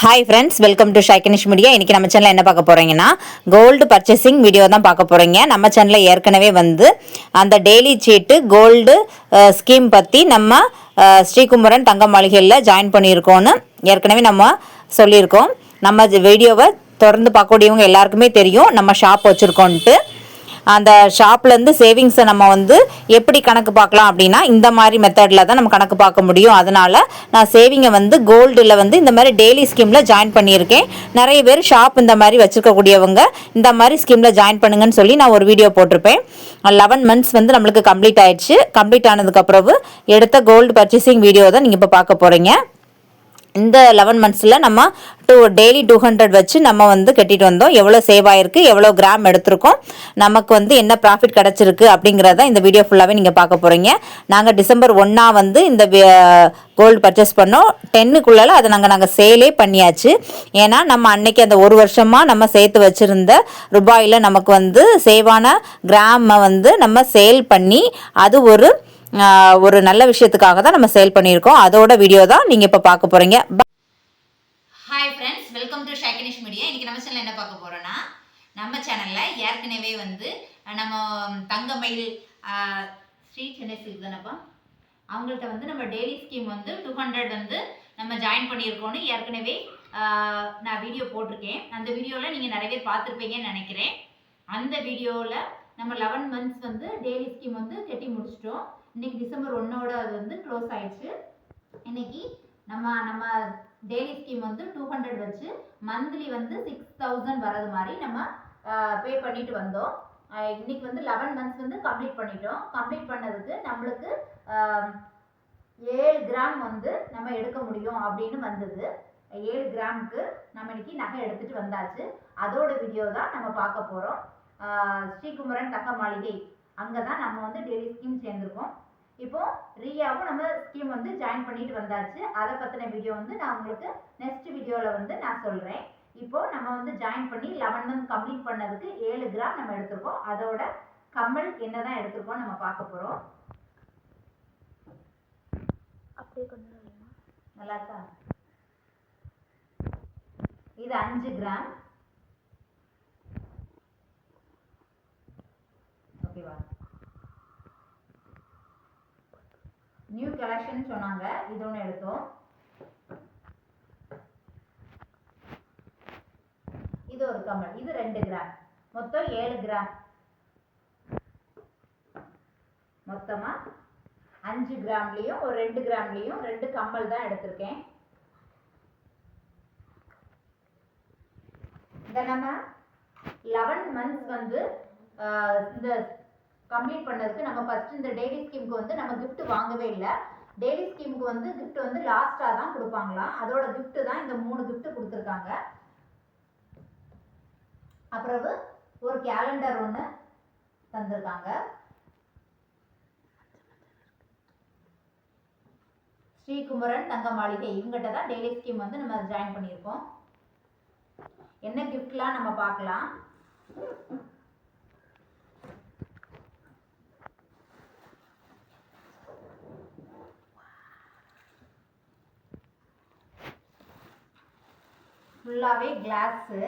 Hi friends welcome to ஷாக்கினிஷ் media இன்றைக்கி நம்ம சேனலில் என்ன பார்க்க போகிறீங்கன்னா கோல்டு பர்ச்சேசிங் வீடியோ தான் பார்க்க போகிறீங்க நம்ம சேனலில் ஏற்கனவே வந்து அந்த டெய்லி சீட்டு கோல்டு ஸ்கீம் பற்றி நம்ம ஸ்ரீகுமரன் தங்க மாளிகையில் ஜாயின் பண்ணியிருக்கோன்னு ஏற்கனவே நம்ம சொல்லியிருக்கோம். நம்ம வீடியோவை தொடர்ந்து பார்க்கக்கூடியவங்க எல்லாருக்குமே தெரியும். நம்ம ஷாப் வச்சுருக்கோன்ட்டு அந்த ஷாப்லேருந்து சேவிங்ஸை நம்ம வந்து எப்படி கணக்கு பார்க்கலாம் அப்படின்னா இந்த மாதிரி மெத்தடில் தான் நம்ம கணக்கு பார்க்க முடியும். அதனால் நான் சேவிங்கை வந்து கோல்டில் வந்து இந்த மாதிரி டெய்லி ஸ்கீமில் ஜாயின் பண்ணியிருக்கேன். நிறைய பேர் ஷாப் இந்த மாதிரி வச்சுருக்கக்கூடியவங்க இந்த மாதிரி ஸ்கீமில் ஜாயின் பண்ணுங்கன்னு சொல்லி நான் ஒரு வீடியோ போட்டிருப்பேன். லெவன் மந்த்ஸ் வந்து நம்மளுக்கு கம்ப்ளீட் ஆயிடுச்சு. கம்ப்ளீட் ஆனதுக்கப்புறம் எடுத்த கோல்டு பர்ச்சேசிங் வீடியோ தான் நீங்கள் இப்போ பார்க்க போகிறீங்க இந்த லெவன் மந்த்ஸில் நம்ம டூ டெய்லி டூ ஹண்ட்ரட் வச்சு நம்ம வந்து கட்டிட்டு வந்தோம். எவ்வளோ சேவ் ஆயிருக்கு எவ்வளோ கிராம் எடுத்திருக்கோம். நமக்கு வந்து என்ன ப்ராஃபிட் கிடச்சிருக்கு அப்படிங்கிறத இந்த வீடியோ ஃபுல்லாகவே நீங்கள் பார்க்க போகிறீங்க நாங்கள் டிசம்பர் ஒன்றா வந்து இந்த கோல்டு பர்ச்சேஸ் பண்ணோம். டென்னுக்குள்ளே அதை நாங்கள் நாங்கள் சேலே பண்ணியாச்சு. ஏன்னா நம்ம அன்னைக்கு அந்த ஒரு வருஷமாக நம்ம சேர்த்து வச்சுருந்த ரூபாயில் நமக்கு வந்து சேவான கிராமை வந்து நம்ம சேல் பண்ணி அது ஒரு ஒரு நல்ல விஷயத்துக்காக தான் நம்ம சேல் பண்ணியிருக்கோம். அதோட வீடியோ தான் நீங்கள் இப்போ பார்க்க போகிறீங்க ஹாய் ஃப்ரெண்ட்ஸ் வெல்கம் டு ஷைக்கனிஷ் மீடியா இன்றைக்கி நம்ம சேனல் என்ன பார்க்க போகிறோன்னா நம்ம சேனலில் ஏற்கனவே வந்து நம்ம தங்கமயில் ஸ்ரீ சென்னை சில்க் தானப்பா? அவங்கள்ட்ட வந்து நம்ம டெய்லி ஸ்கீம் வந்து டூ ஹண்ட்ரட் வந்து நம்ம ஜாயின் பண்ணியிருக்கோன்னு ஏற்கனவே நான் வீடியோ போட்டிருக்கேன். அந்த வீடியோவில் நீங்கள் நிறைய பேர் பார்த்துருப்பீங்கன்னு நினைக்கிறேன். அந்த வீடியோவில் நம்ம லெவன் மந்த்ஸ் வந்து டெய்லி ஸ்கீம் வந்து கட்டி முடிச்சிட்டோம். இன்னைக்கு டிசம்பர் ஒன்னோட அது வந்து க்ளோஸ் ஆயிடுச்சு. இன்னைக்கு நம்ம நம்ம டெய்லி ஸ்கீம் வந்து டூ ஹண்ட்ரட் வச்சு மந்த்லி வந்து சிக்ஸ் தௌசண்ட் வரது மாதிரி நம்ம பே பண்ணிட்டு வந்தோம். இன்னைக்கு வந்து லெவன் மந்த்ஸ் வந்து கம்ப்ளீட் பண்ணிட்டோம். கம்ப்ளீட் பண்ணதுக்கு நம்மளுக்கு ஏழு கிராம் வந்து நம்ம எடுக்க முடியும் அப்படின்னு வந்தது. ஏழு கிராமுக்கு நம்ம இன்னைக்கு நகை எடுத்துட்டு வந்தாச்சு. அதோட வீடியோ தான் நம்ம பார்க்க போகிறோம் ஸ்ரீகுமரன் தக்க மாளிகை அங்கே தான் நம்ம வந்து டெய்லி ஸ்கீம் சேர்ந்துருக்கோம். இப்போ ரியாவும் நம்ம ஸ்கீம் வந்து ஜாயின் பண்ணிட்டு வந்தாச்சு. அதை பற்றின வீடியோ வந்து நான் உங்களுக்கு நெக்ஸ்ட் வீடியோவில் வந்து நான் சொல்கிறேன் இப்போ நம்ம வந்து ஜாயின் பண்ணி லெவன் மந்த் கம்ப்ளீட் பண்ணதுக்கு ஏழு கிராம் நம்ம எடுத்திருக்கோம். அதோட கம்மல் என்னதான் எடுத்திருக்கோம் நம்ம பார்க்க போகிறோம் நல்லா இருக்கா? இது அஞ்சு கிராம் ஓகேவா நியூ கலெக்ஷன் சொன்னாங்க. இது ஒன்று எடுத்தோம். இது ஒரு கம்மல் இது ரெண்டு கிராம் மொத்தம் ஏழு கிராம் மொத்தமா அஞ்சு கிராம்லேயும் ஒரு ரெண்டு கிராம்லேயும் ரெண்டு கம்மல் தான் எடுத்திருக்கேன். இந்த நம்ம லெவன் மந்த்ஸ் வந்து இந்த கம்ப்ளீட் பண்ணதுக்கு நம்ம ஃபர்ஸ்ட் இந்த டெய்லி ஸ்கீமுக்கு வந்து நம்ம கிஃப்ட் வாங்கவே இல்லை. டெய்லி ஸ்கீமுக்கு வந்து கிஃப்ட் வந்து லாஸ்ட்டாக தான் கொடுப்பாங்களாம். அதோட கிஃப்ட் தான் இந்த மூணு கிஃப்ட் கொடுத்துருக்காங்க. அப்புறவு ஒரு கேலண்டர் ஒன்று தந்திருக்காங்க. ஸ்ரீகுமரன் தங்க மாளிகை இவங்ககிட்ட தான் டெய்லி ஸ்கீம் வந்து நம்ம ஜாயின் பண்ணியிருக்கோம். என்ன கிஃப்ட்லாம் நம்ம பார்க்கலாம். ஃபுல்லாகவே கிளாஸு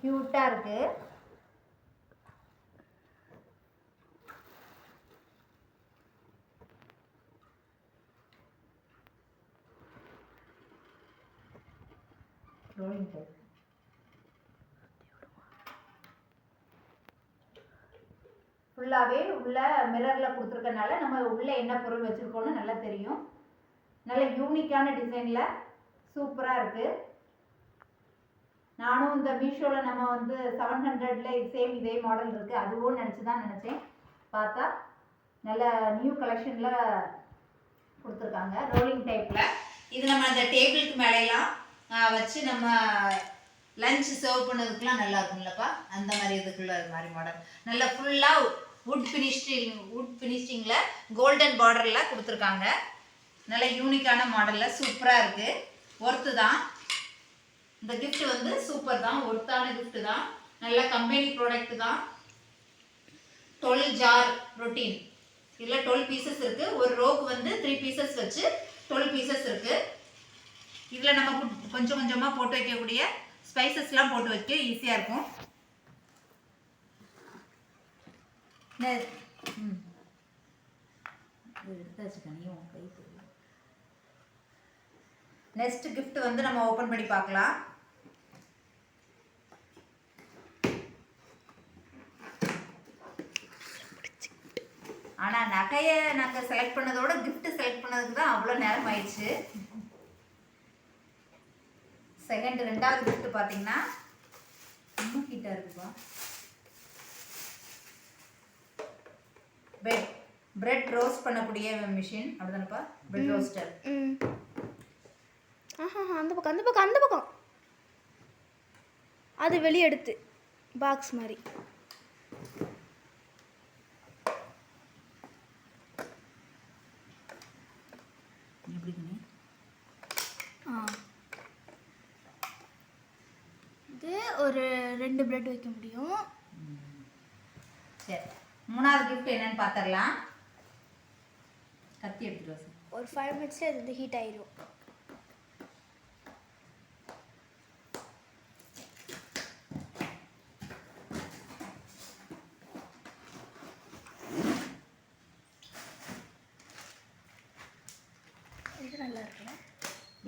க்யூட்டாக இருக்குது ரோலிங் டைப் ஃபுல்லாகவே உள்ள மிரரில் கொடுத்துருக்கனால நம்ம உள்ள என்ன பொருள் வச்சுருக்கோன்னு நல்லா தெரியும். நல்ல யூனிக்கான டிசைனில் சூப்பராக இருக்குது நானும் இந்த மீஷோவில் நம்ம வந்து செவன் ஹண்ட்ரடில் சேம் இதே மாடல் இருக்குது அதுவும் நினச்சி தான் நினச்சேன். பார்த்தா நல்ல நியூ கலெக்ஷனில் கொடுத்துருக்காங்க. ரோலிங் டைப்பில் இது நம்ம அந்த டேபிளுக்கு மேலையெல்லாம் வச்சு நம்ம லஞ்ச் சர்வ் பண்ணதுக்குலாம் நல்லா இருக்கும்லப்பா. அந்த மாதிரி இதுக்குள்ள அது மாதிரி மாடல் நல்ல ஃபுல்லாக வுட் ஃபினிஷிங் வுட் ஃபினிஷிங்கில் கோல்டன் பார்டரில் கொடுத்துருக்காங்க. நல்ல யூனிக்கான மாடலில் சூப்பராக இருக்குது ஒர்த்து தான். இந்த கிஃப்ட் வந்து சூப்பர் தான் ஒர்த்தான கிஃப்ட் தான். நல்ல கம்பெனி ப்ராடக்ட் தான். டுவெல் ஜார் ரொட்டீன் இதில் டுவெல் பீசஸ் இருக்குது ஒரு ரோக்கு வந்து த்ரீ பீசஸ் வச்சு டுவெல் பீசஸ் இருக்குது இதில் நம்ம கொஞ்சம் கொஞ்சமாக போட்டு வைக்கக்கூடிய ஸ்பைசஸ்லாம் போட்டு வைக்க ஈஸியாக இருக்கும். நெக்ஸ்ட் கிஃப்ட் வந்து நம்ம ஓப்பன் பண்ணி பார்க்கலாம். ஆனால் நகையை நாங்கள் செலக்ட் பண்ணதோட gift செலக்ட் பண்ணதுக்கு தான் அவ்வளோ நேரம் ஆயிடுச்சு. செகண்ட் ரெண்டாவது gift பார்த்தீங்கன்னா ரொம்ப ஹீட்டாக இருக்குப்பா. பெட் பிரெட் ரோஸ்ட் பண்ணக்கூடிய மிஷின் அப்படிதானப்பா? பிரெட் ரோஸ்டர் ஆஹா அந்த பக்கம் அந்த பக்கம் அந்த பக்கம். அது வெளியே எடுத்து பாக்ஸ் மாதிரி எப்படி கண்ணு? ஆ இது ஒரு ரெண்டு பிரெட் வைக்க முடியும். சரி. மூணாவது gift என்னன்னு பார்த்துடலாம் கத்தி எடுத்துட்டு. ஒரு ஃபைவ் மினிட்ஸில் இது வந்து ஹீட் ஆயிரும்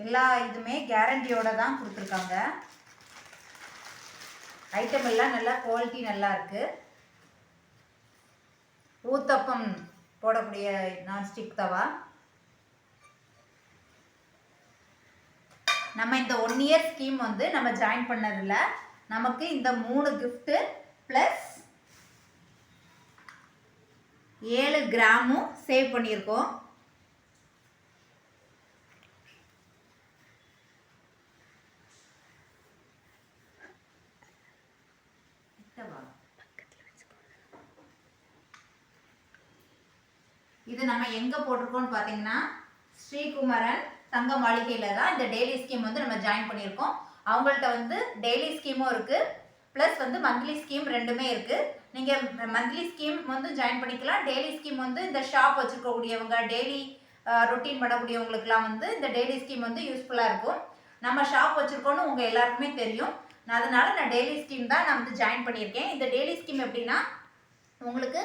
எல்லா இதுமே கேரண்டியோட தான் கொடுத்துருக்காங்க. ஐட்டம் எல்லாம் நல்லா குவாலிட்டி நல்லா இருக்குது ஊத்தப்பம் போடக்கூடிய நான்ஸ்டிக் தவா. நம்ம இந்த ஒன் இயர் ஸ்கீம் வந்து நம்ம ஜாயின் பண்ணதில் நமக்கு இந்த மூணு கிஃப்ட்டு ப்ளஸ் ஏழு கிராமும் சேவ் பண்ணியிருக்கோம் கிட்டவா? இது நம்ம எங்கே போட்டிருக்கோம்னு பார்த்தீங்கன்னா ஸ்ரீகுமரன் தங்க மாளிகையில் தான் இந்த டெய்லி ஸ்கீம் வந்து நம்ம ஜாயின் பண்ணியிருக்கோம். அவங்கள்ட்ட வந்து டெய்லி ஸ்கீமும் இருக்குது ப்ளஸ் வந்து மந்த்லி ஸ்கீம் ரெண்டுமே இருக்குது நீங்கள் மந்த்லி ஸ்கீம் வந்து ஜாயின் பண்ணிக்கலாம். டெய்லி ஸ்கீம் வந்து இந்த ஷாப் வச்சுருக்கக்கூடியவங்க டெய்லி ரொட்டீன் பண்ணக்கூடியவங்களுக்குலாம் வந்து இந்த டெய்லி ஸ்கீம் வந்து யூஸ்ஃபுல்லாக இருக்கும். நம்ம ஷாப் வச்சுருக்கோன்னு உங்கள் எல்லாருக்குமே தெரியும். நான் அதனால் நான் டெய்லி ஸ்கீம் தான் நான் வந்து ஜாயின் பண்ணியிருக்கேன். இந்த டெய்லி ஸ்கீம் எப்படின்னா உங்களுக்கு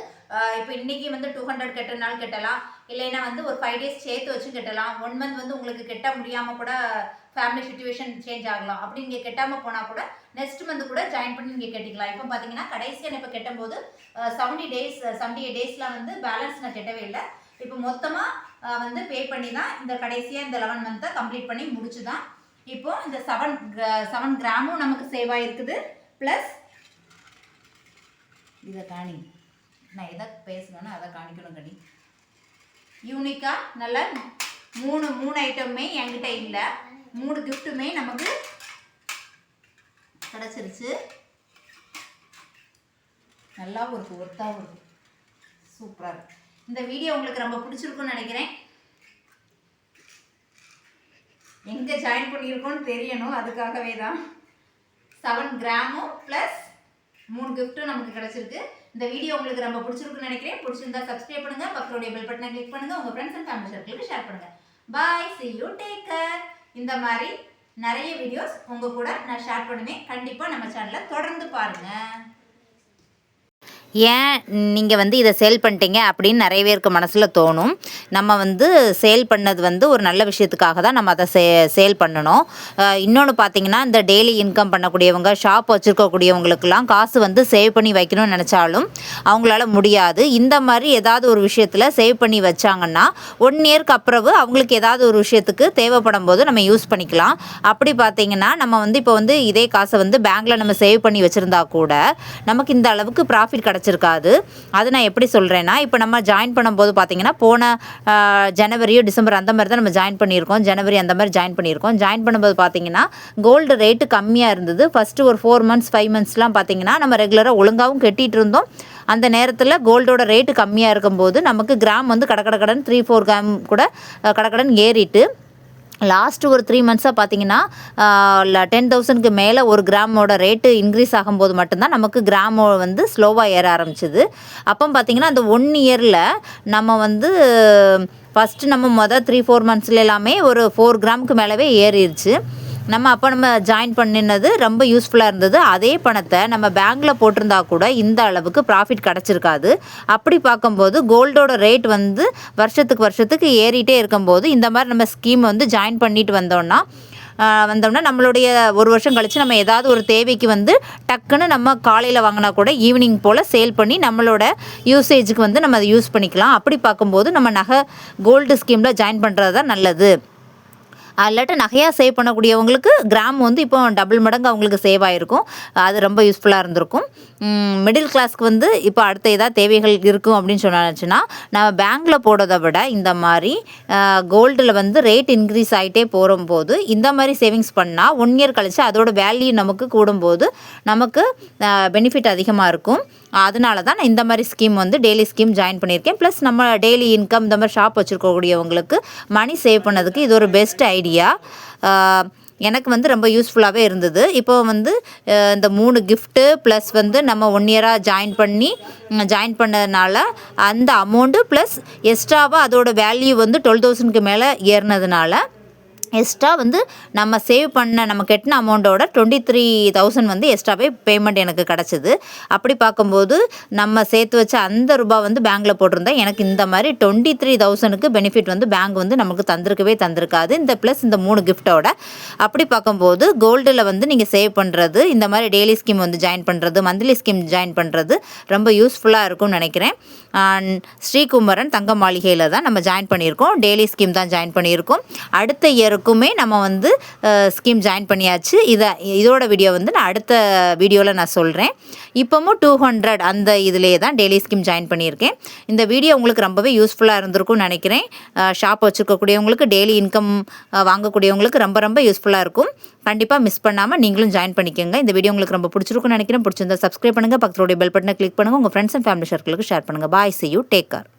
இப்போ இன்னைக்கு வந்து டூ ஹண்ட்ரட் கட்டினாலும் கட்டலாம். இல்லைன்னா வந்து ஒரு ஃபைவ் டேஸ் சேர்த்து வச்சு கட்டலாம். ஒன் மந்த் வந்து உங்களுக்கு கெட்ட முடியாமல் கூட ஃபேமிலி சுச்சுவேஷன் சேஞ்ச் ஆகலாம். அப்படி நீங்கள் கெட்டாமல் போனால் கூட நெக்ஸ்ட் மந்த் கூட ஜாயின் பண்ணி நீங்கள் கட்டிக்கலாம். இப்போ பார்த்தீங்கன்னா கடைசியாக நான் இப்போ கட்டும்போது செவன்டி டேஸ் செவன்டி எயிட் டேஸில் வந்து பேலன்ஸ் நான் கட்டவே இல்லை. இப்போ மொத்தமாக வந்து பே பண்ணி தான் இந்த கடைசியாக இந்த லெவன் மந்த்தை கம்ப்ளீட் பண்ணி முடிச்சு தான் இப்போ இந்த செவன் செவன் கிராமும் நமக்கு சேவ் ஆகிருக்குது ப்ளஸ் இதை காணி நான் எதை பேசணும்னா அதை காணிக்கணும் கடி யூனிக்காக நல்ல மூணு மூணு ஐட்டமுமே என்கிட்ட இல்லை. மூணு கிஃப்ட்டுமே நமக்கு கிடச்சிருச்சு. நல்லாவும் இருக்குது ஒர்த்தாகவும் இருக்குது சூப்பராக இருக்கு. இந்த வீடியோ உங்களுக்கு ரொம்ப பிடிச்சிருக்குன்னு நினைக்கிறேன். எங்கே ஜாயின் பண்ணியிருக்கோன்னு தெரியணும் அதுக்காகவே தான் செவன் கிராமும் ப்ளஸ் மூணு கிஃப்ட்டும் நமக்கு கிடச்சிருக்கு. இந்த வீடியோ உங்களுக்கு ரொம்ப பிடிச்சிருக்குன்னு நினைக்கிறேன். பிடிச்சிருந்தா சப்ஸ்கிரைப் பண்ணுங்க. பக்கத்துடைய பெல் பட்டனை கிளிக் பண்ணுங்க. உங்க ஃப்ரெண்ட்ஸ் அண்ட் ஃபேமிலி சர்க்கிளுக்கு ஷேர் பண்ணுங்க. Bye see you take care இந்த மாதிரி நிறைய வீடியோஸ் உங்க கூட நான் ஷேர் பண்ணுவேன். கண்டிப்பா நம்ம சேனலை தொடர்ந்து பாருங்க. ஏன் நீங்கள் வந்து இதை சேல் பண்ணிட்டீங்க அப்படின்னு நிறைய பேருக்கு மனசில் தோணும். நம்ம வந்து சேல் பண்ணது வந்து ஒரு நல்ல விஷயத்துக்காக தான் நம்ம அதை சே சேல் பண்ணணும். இன்னொன்று பார்த்தீங்கன்னா இந்த டெய்லி இன்கம் பண்ணக்கூடியவங்க ஷாப் வச்சுருக்கக்கூடியவங்களுக்கெல்லாம் காசு வந்து சேவ் பண்ணி வைக்கணும்னு நினச்சாலும் அவங்களால முடியாது. இந்த மாதிரி ஏதாவது ஒரு விஷயத்தில் சேவ் பண்ணி வச்சாங்கன்னா ஒன் இயர்க்கு அப்புறம் அவங்களுக்கு ஏதாவது ஒரு விஷயத்துக்கு தேவைப்படும் போது நம்ம யூஸ் பண்ணிக்கலாம். அப்படி பார்த்தீங்கன்னா நம்ம வந்து இப்போ வந்து இதே காசை வந்து பேங்க்கில் நம்ம சேவ் பண்ணி வச்சுருந்தா கூட நமக்கு இந்த அளவுக்கு ப்ராஃபிட் கிடச்சிருக்காது அது நான் எப்படி சொல்கிறேன்னா இப்போ நம்ம ஜாயின் பண்ணும்போது பார்த்தீங்கன்னா போன ஜனவரியோ டிசம்பர் அந்த மாதிரி தான் நம்ம ஜாயின் பண்ணியிருக்கோம். ஜனவரி அந்த மாதிரி ஜாயின் பண்ணியிருக்கோம். ஜாயின் பண்ணும்போது பார்த்தீங்கன்னா கோல்டு ரேட்டு கம்மியாக இருந்தது. ஃபஸ்ட்டு ஒரு ஃபோர் மந்த்ஸ் ஃபைவ் மந்த்ஸ்லாம் பார்த்தீங்கன்னா நம்ம ரெகுலராக ஒழுங்காகவும் கட்டிகிட்டு இருந்தோம். அந்த நேரத்தில் கோல்டோட ரேட்டு கம்மியாக இருக்கும்போது நமக்கு கிராம் வந்து கட கட கடன் த்ரீ ஃபோர் கிராம் கூட கடக்கடன் ஏறிட்டு லாஸ்ட்டு ஒரு த்ரீ மந்த்ஸாக பார்த்தீங்கன்னா டென் தௌசண்ட்க்கு மேலே ஒரு கிராமோட ரேட்டு இன்க்ரீஸ் ஆகும்போது மட்டும்தான் நமக்கு கிராமோ வந்து ஸ்லோவாக ஏற ஆரம்பிச்சிது. அப்போ பார்த்தீங்கன்னா அந்த ஒன் இயரில் நம்ம வந்து ஃபஸ்ட்டு நம்ம மொதல் த்ரீ ஃபோர் மந்த்ஸ்ல எல்லாமே ஒரு ஃபோர் கிராமுக்கு மேலவே ஏறிடுச்சு நம்ம அப்போ நம்ம ஜாயின் பண்ணினது ரொம்ப யூஸ்ஃபுல்லாக இருந்தது. அதே பணத்தை நம்ம பேங்க்கில் போட்டிருந்தா கூட இந்த அளவுக்கு ப்ராஃபிட் கிடச்சிருக்காது. அப்படி பார்க்கும்போது கோல்டோட ரேட் வந்து வருஷத்துக்கு வருஷத்துக்கு ஏறிட்டே இருக்கும்போது இந்த மாதிரி நம்ம ஸ்கீம் வந்து ஜாயின் பண்ணிட்டு வந்தோம்னா வந்தோம்னா நம்மளுடைய ஒரு வருஷம் கழித்து நம்ம ஏதாவது ஒரு தேவைக்கு வந்து டக்குன்னு நம்ம காலையில் வாங்கினா கூட ஈவினிங் போல் சேல் பண்ணி நம்மளோட யூசேஜுக்கு வந்து நம்ம அதை யூஸ் பண்ணிக்கலாம். அப்படி பார்க்கும்போது நம்ம நகை கோல்டு ஸ்கீமில் ஜாயின் பண்ணுறது தான் நல்லது. இல்லாட்டி நகையாக சேவ் பண்ணக்கூடியவங்களுக்கு கிராம் வந்து இப்போ டபுள் மடங்கு அவங்களுக்கு சேவ் ஆகிருக்கும் அது ரொம்ப யூஸ்ஃபுல்லாக இருந்திருக்கும். மிடில் கிளாஸ்க்கு வந்து இப்போ அடுத்த ஏதாவது தேவைகள் இருக்கும் அப்படின்னு சொன்னாச்சுன்னா நம்ம பேங்க்கில் போடுறதை விட இந்த மாதிரி கோல்டில் வந்து ரேட் இன்க்ரீஸ் ஆகிட்டே போகும்போது இந்த மாதிரி சேவிங்ஸ் பண்ணால் ஒன் இயர் கழிச்சு அதோட வேல்யூ நமக்கு கூடும்போது நமக்கு பெனிஃபிட் அதிகமாக இருக்கும். அதனால தான் நான் இந்த மாதிரி ஸ்கீம் வந்து டெய்லி ஸ்கீம் ஜாயின் பண்ணியிருக்கேன். ப்ளஸ் நம்ம டெய்லி இன்கம் இந்த மாதிரி ஷாப் வச்சுருக்கக்கூடியவங்களுக்கு மணி சேவ் பண்ணதுக்கு இது ஒரு பெஸ்ட் ஐடியா எனக்கு வந்து ரொம்ப யூஸ்ஃபுல்லாகவே இருந்தது. இப்போ வந்து இந்த மூணு கிஃப்ட்டு ப்ளஸ் வந்து நம்ம ஒன் இயராக ஜாயின் பண்ணி ஜாயின் பண்ணதுனால அந்த அமௌண்ட்டு ப்ளஸ் எக்ஸ்ட்ராவாக அதோட வேல்யூ வந்து டுவெல் தௌசண்ட்க்கு மேலே ஏறினதுனால எக்ஸ்ட்ரா வந்து நம்ம சேவ் பண்ண நம்ம கெட்டின அமௌண்ட்டோட டுவெண்ட்டி த்ரீ தௌசண்ட் வந்து எக்ஸ்ட்ராவே பேமெண்ட் எனக்கு கிடச்சிது. அப்படி பார்க்கும்போது நம்ம சேர்த்து வச்ச அந்த ரூபாய் வந்து பேங்க்கில் போட்டிருந்தா எனக்கு இந்த மாதிரி டுவெண்ட்டி த்ரீ தௌசண்ட்க்கு பெனிஃபிட் வந்து பேங்க் வந்து நமக்கு தந்திருக்கவே தந்திருக்காது. இந்த ப்ளஸ் இந்த மூணு கிஃப்ட்டோட அப்படி பார்க்கும்போது கோல்டில் வந்து நீங்கள் சேவ் பண்ணுறது இந்த மாதிரி டெய்லி ஸ்கீம் வந்து ஜாயின் பண்ணுறது மந்த்லி ஸ்கீம் ஜாயின் பண்ணுறது ரொம்ப யூஸ்ஃபுல்லாக இருக்கும்னு நினைக்கிறேன். ஸ்ரீகுமரன் தங்க மாளிகையில் தான் நம்ம ஜாயின் பண்ணியிருக்கோம். டெய்லி ஸ்கீம் தான் ஜாயின் பண்ணியிருக்கோம். அடுத்த இயருக்குமே நம்ம வந்து ஸ்கீம் ஜாயின் பண்ணியாச்சு. இதை இதோட வீடியோ வந்து நான் அடுத்த வீடியோவில் நான் சொல்கிறேன் இப்போவும் டூ ஹண்ட்ரட் அந்த இதிலே தான் டெய்லி ஸ்கீம் ஜாயின் பண்ணியிருக்கேன். இந்த வீடியோ உங்களுக்கு ரொம்பவே யூஸ்ஃபுல்லாக இருந்திருக்கும்னு நினைக்கிறேன். ஷாப் வச்சுருக்கக்கூடியவங்களுக்கு டெய்லி இன்கம் வாங்கக்கூடியவங்களுக்கு ரொம்ப ரொம்ப யூஸ்ஃபுல்லாக இருக்கும். கண்டிப்பாக மிஸ் பண்ணாமல் நீங்களும் ஜாயின் பண்ணிக்கோங்க. இந்த வீடியோ உங்களுக்கு ரொம்ப பிடிச்சிருக்கும்னு நினைக்கிறேன். பிடிச்சிருந்தா சப்ஸ்கிரைப் பண்ணுங்கள் பக்கத்துடைய பெல் பட்டனை கிளிக் பண்ணுங்கள் உங்கள் ஃப்ரெண்ட்ஸ் அண்ட் ஃபேமிலி சர்க்கிளுக்கு ஷேர் பண்ணுங்கள் bye see you take care